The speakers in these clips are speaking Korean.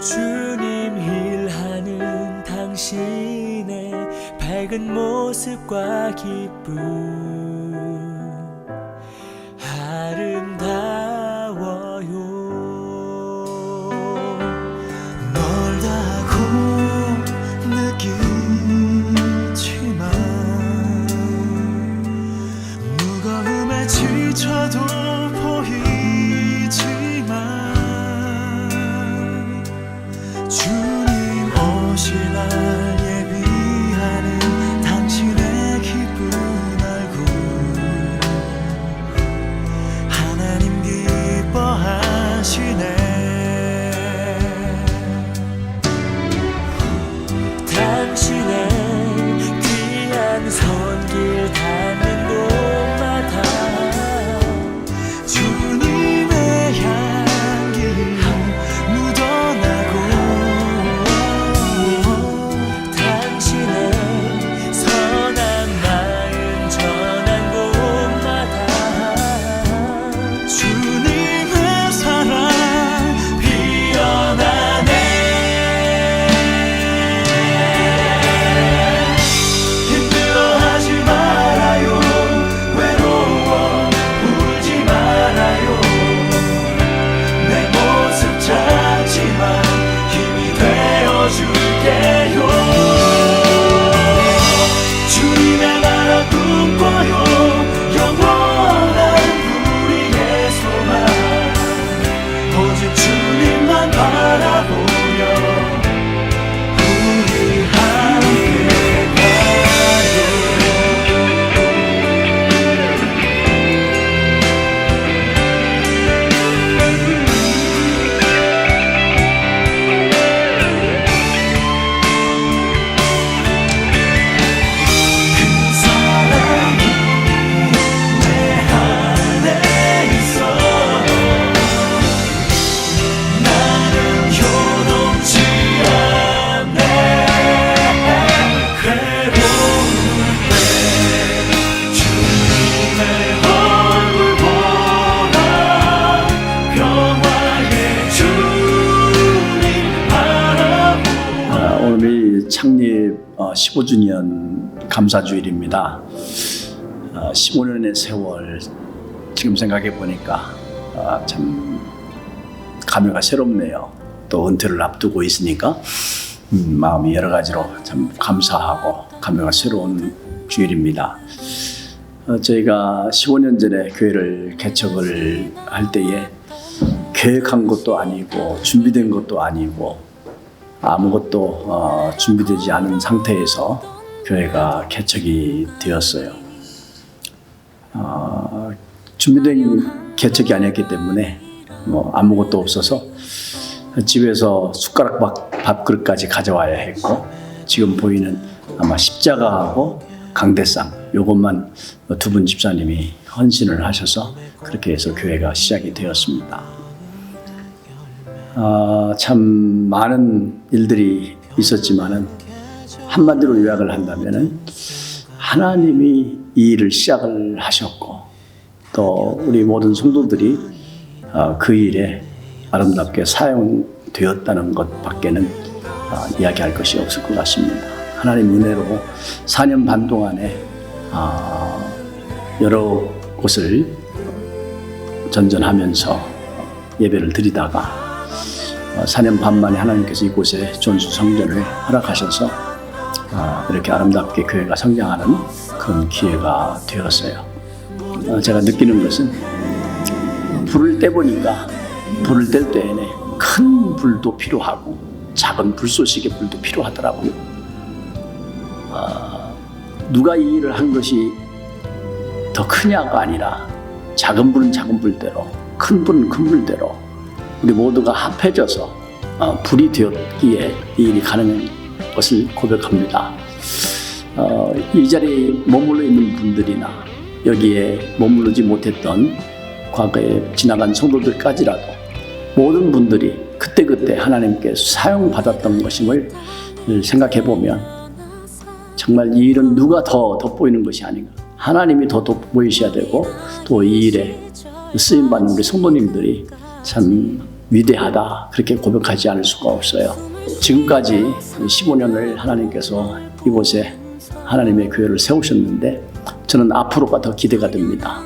주님 일하는 당신의 밝은 모습과 기쁨 아름다워요. 멀다고 느끼지만 무거움에 지쳐도 당신의 귀한 손길 곳마다 오늘이 창립 15주년 감사주일입니다. 15년의 세월 지금 생각해 보니까 아, 참 감회가 새롭네요. 또 은퇴를 앞두고 있으니까 음, 마음이 여러 가지로 참 감사하고 감회가 새로운 주일입니다. 어, 저희가 15년 전에 교회를 개척을 할 때에 계획한 것도 아니고 준비된 것도 아니고 아무것도 어, 준비되지 않은 상태에서 교회가 개척이 되었어요. 어, 준비된 개척이 아니었기 때문에 뭐 아무것도 없어서 집에서 숟가락 밥, 밥그릇까지 가져와야 했고 지금 보이는 아마 십자가하고 강대상 요것만 두 분 집사님이 헌신을 하셔서 그렇게 해서 교회가 시작이 되었습니다. 아, 참 많은 일들이 있었지만은 한마디로 요약을 한다면은 하나님이 이 일을 시작을 하셨고 또 우리 모든 성도들이 아, 그 일에 아름답게 사용되었다는 것밖에는 아, 이야기할 것이 없을 것 같습니다. 하나님 은혜로 4년 반 동안에 아, 여러 곳을 전전하면서 예배를 드리다가 어, 4년 반 만에 하나님께서 이곳에 전수 성전을 허락하셔서 아, 이렇게 아름답게 교회가 성장하는 그런 기회가 되었어요. 어, 제가 느끼는 것은 불을 떼보니까 불을 뗄 때에는 큰 불도 필요하고 작은 불쏘시개 불도 필요하더라고요. 아, 누가 이 일을 한 것이 더 크냐가 아니라 작은 불은 작은 불대로 큰 불은 큰 불대로 우리 모두가 합해져서 어, 불이 되었기에 이 일이 가능한 것을 고백합니다. 어, 이 자리에 머물러 있는 분들이나 여기에 머무르지 못했던 과거에 지나간 성도들까지라도 모든 분들이 그때그때 하나님께 사용받았던 것임을 생각해 보면 정말 이 일은 누가 더 돋보이는 것이 아닌가. 하나님이 더 돋보이셔야 되고 또 이 일에 쓰임받는 우리 성도님들이 참 위대하다. 그렇게 고백하지 않을 수가 없어요. 지금까지 15년을 하나님께서 이곳에 하나님의 교회를 세우셨는데 저는 앞으로가 더 기대가 됩니다.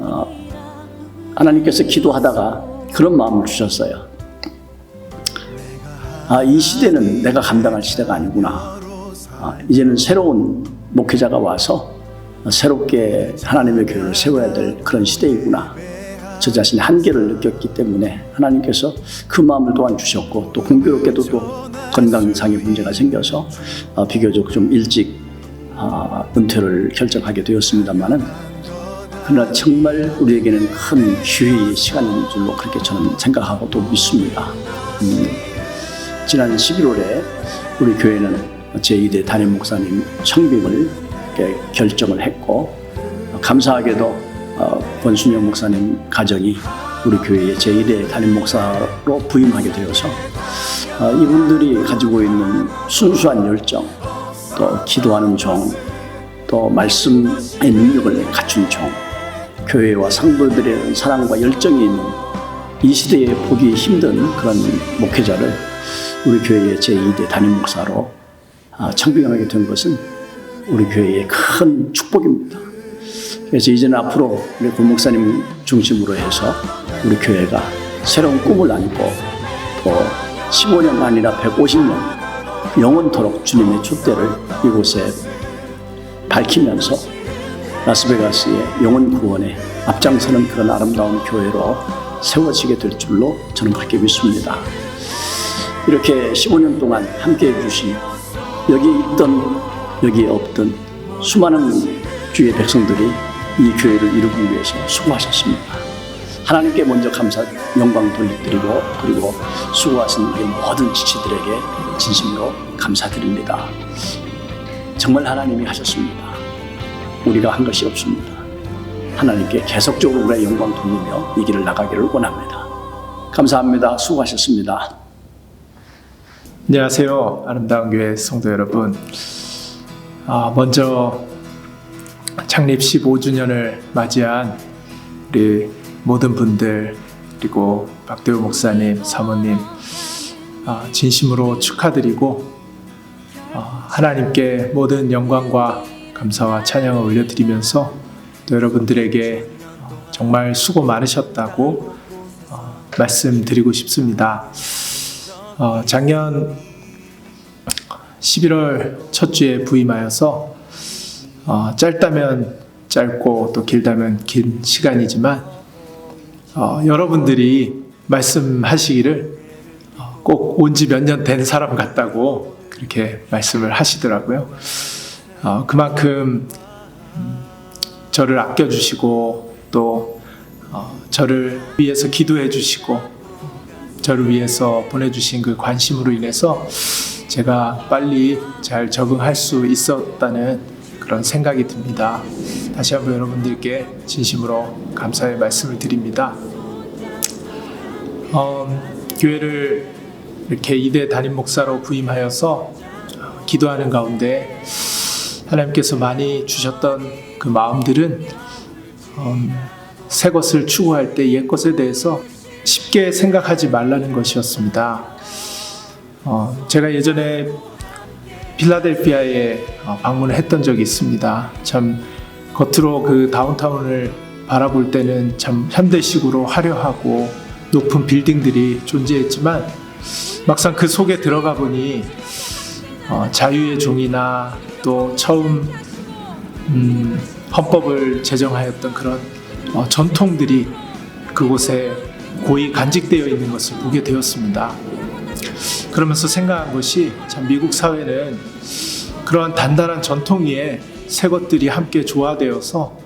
어, 하나님께서 기도하다가 그런 마음을 주셨어요. 아, 이 시대는 내가 감당할 시대가 아니구나. 아, 이제는 새로운 목회자가 와서 새롭게 하나님의 교회를 세워야 될 그런 시대이구나. 저 자신의 한계를 느꼈기 때문에 하나님께서 그 마음을 또한 주셨고 또 공교롭게도 또 건강상의 문제가 생겨서 어, 비교적 좀 일찍 아, 은퇴를 결정하게 되었습니다만은 그러나 정말 우리에게는 큰 기회의 시간인 줄로 그렇게 저는 생각하고 또 믿습니다. 음, 지난 11월에 우리 교회는 제2대 담임 목사님 청빙을 결정을 했고 감사하게도 어, 권순영 목사님 가정이 우리 교회의 제1대 담임 목사로 부임하게 되어서 어, 이분들이 가지고 있는 순수한 열정, 또 기도하는 종, 또 말씀의 능력을 갖춘 종, 교회와 성도들에 대한 사랑과 열정이 있는 이 시대에 보기 힘든 그런 목회자를 우리 교회의 제2대 담임 목사로 아, 청빙하게 된 것은 우리 교회의 큰 축복입니다. 그래서 이제는 앞으로 우리 고 목사님 중심으로 해서 우리 교회가 새로운 꿈을 안고 또 15년 아니라 150년 영원토록 주님의 촛대를 이곳에 밝히면서 라스베가스의 영원 구원에 앞장서는 그런 아름다운 교회로 세워지게 될 줄로 저는 그렇게 믿습니다. 이렇게 15년 동안 함께 해주신 여기 있던 여기 없던 수많은 주의 백성들이 이 교회를 이루기 위해서 수고하셨습니다. 하나님께 먼저 감사, 영광 돌려드리고 그리고 수고하신 모든 지치들에게 진심으로 감사드립니다. 정말 하나님이 하셨습니다. 우리가 한 것이 없습니다. 하나님께 계속적으로 우리의 영광 돌리며 이 길을 나가기를 원합니다. 감사합니다. 수고하셨습니다. 안녕하세요. 아름다운 교회 성도 여러분. 아, 먼저 창립 15주년을 맞이한 우리 모든 분들 그리고 박대우 목사님, 사모님 아, 진심으로 축하드리고 아, 하나님께 모든 영광과 감사와 찬양을 올려드리면서 또 여러분들에게 어, 정말 수고 많으셨다고 어, 말씀드리고 싶습니다. 어, 작년 11월 첫 주에 부임하여서 어, 짧다면 짧고 또 길다면 긴 시간이지만 어, 여러분들이 말씀하시기를 어, 꼭온 지 몇 년 된 사람 같다고 그렇게 말씀을 하시더라고요. 어, 그만큼 음, 저를 아껴주시고 또 어, 저를 위해서 기도해 주시고 저를 위해서 보내주신 그 관심으로 인해서 제가 빨리 잘 적응할 수 있었다는 그런 생각이 듭니다. 다시 한번 여러분들께 진심으로 감사의 말씀을 드립니다. 어, 교회를 이렇게 이대 담임 목사로 부임하여서 기도하는 가운데 하나님께서 많이 주셨던 그 마음들은 음, 새 것을 추구할 때 옛 것에 대해서 쉽게 생각하지 말라는 것이었습니다. 어, 제가 예전에 필라델피아에 어, 방문을 했던 적이 있습니다. 참 겉으로 그 다운타운을 바라볼 때는 참 현대식으로 화려하고 높은 빌딩들이 존재했지만 막상 그 속에 들어가 보니 어, 자유의 종이나 또 처음 음, 헌법을 제정하였던 그런 어, 전통들이 그곳에 고이 간직되어 있는 것을 보게 되었습니다. 그러면서 생각한 것이 참 미국 사회는 그러한 단단한 전통 위에 새 것들이 함께 조화되어서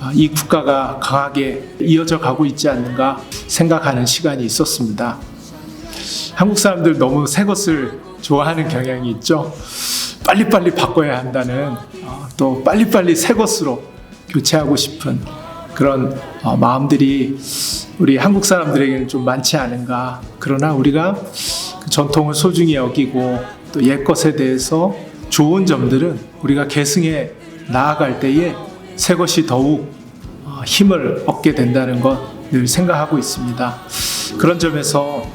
아, 이 국가가 강하게 이어져 가고 있지 않는가 생각하는 시간이 있었습니다. 한국 사람들 너무 새 것을 좋아하는 경향이 있죠. 빨리빨리 바꿔야 한다는 어, 또 빨리빨리 새 것으로 교체하고 싶은 그런 어, 마음들이 우리 한국 사람들에게는 좀 많지 않은가. 그러나 우리가 그 전통을 소중히 여기고 또 옛것에 대해서 좋은 점들은 우리가 계승해 나아갈 때에 새 것이 더욱 어, 힘을 얻게 된다는 것 늘 생각하고 있습니다. 그런 점에서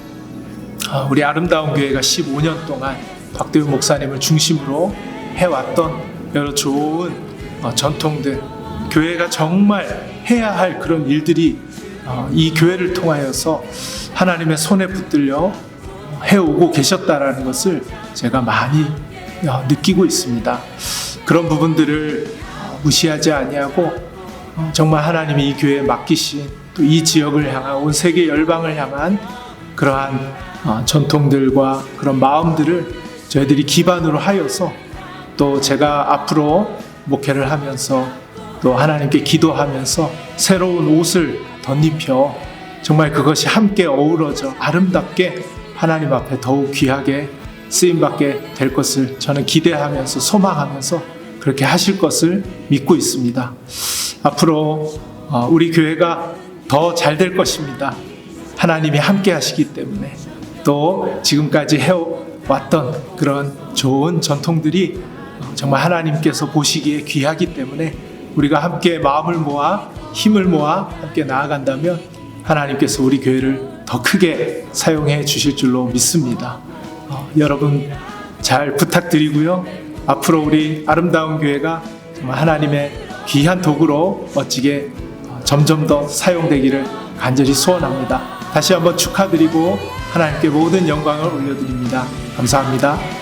어, 우리 아름다운 교회가 15년 동안 박대우 목사님을 중심으로 해왔던 여러 좋은 어, 전통들, 교회가 정말 해야 할 그런 일들이 어, 이 교회를 통하여서 하나님의 손에 붙들려 해오고 계셨다라는 것을 제가 많이 어, 느끼고 있습니다. 그런 부분들을 어, 무시하지 아니하고 어, 정말 하나님이 이 교회에 맡기신 또 이 지역을 향한 온 세계 열방을 향한 그러한 어, 전통들과 그런 마음들을 저희들이 기반으로 하여서 또 제가 앞으로 목회를 하면서 또 하나님께 기도하면서 새로운 옷을 덧입혀 정말 그것이 함께 어우러져 아름답게 하나님 앞에 더욱 귀하게 쓰임받게 될 것을 저는 기대하면서 소망하면서 그렇게 하실 것을 믿고 있습니다. 앞으로 어, 우리 교회가 더 잘 될 것입니다. 하나님이 함께 하시기 때문에 또 지금까지 해왔던 그런 좋은 전통들이 어, 정말 하나님께서 보시기에 귀하기 때문에 우리가 함께 마음을 모아 힘을 모아 함께 나아간다면 하나님께서 우리 교회를 더 크게 사용해 주실 줄로 믿습니다. 어, 여러분 잘 부탁드리고요. 앞으로 우리 아름다운 교회가 정말 하나님의 귀한 도구로 멋지게 어, 점점 더 사용되기를 간절히 소원합니다. 다시 한번 축하드리고 하나님께 모든 영광을 올려드립니다. 감사합니다.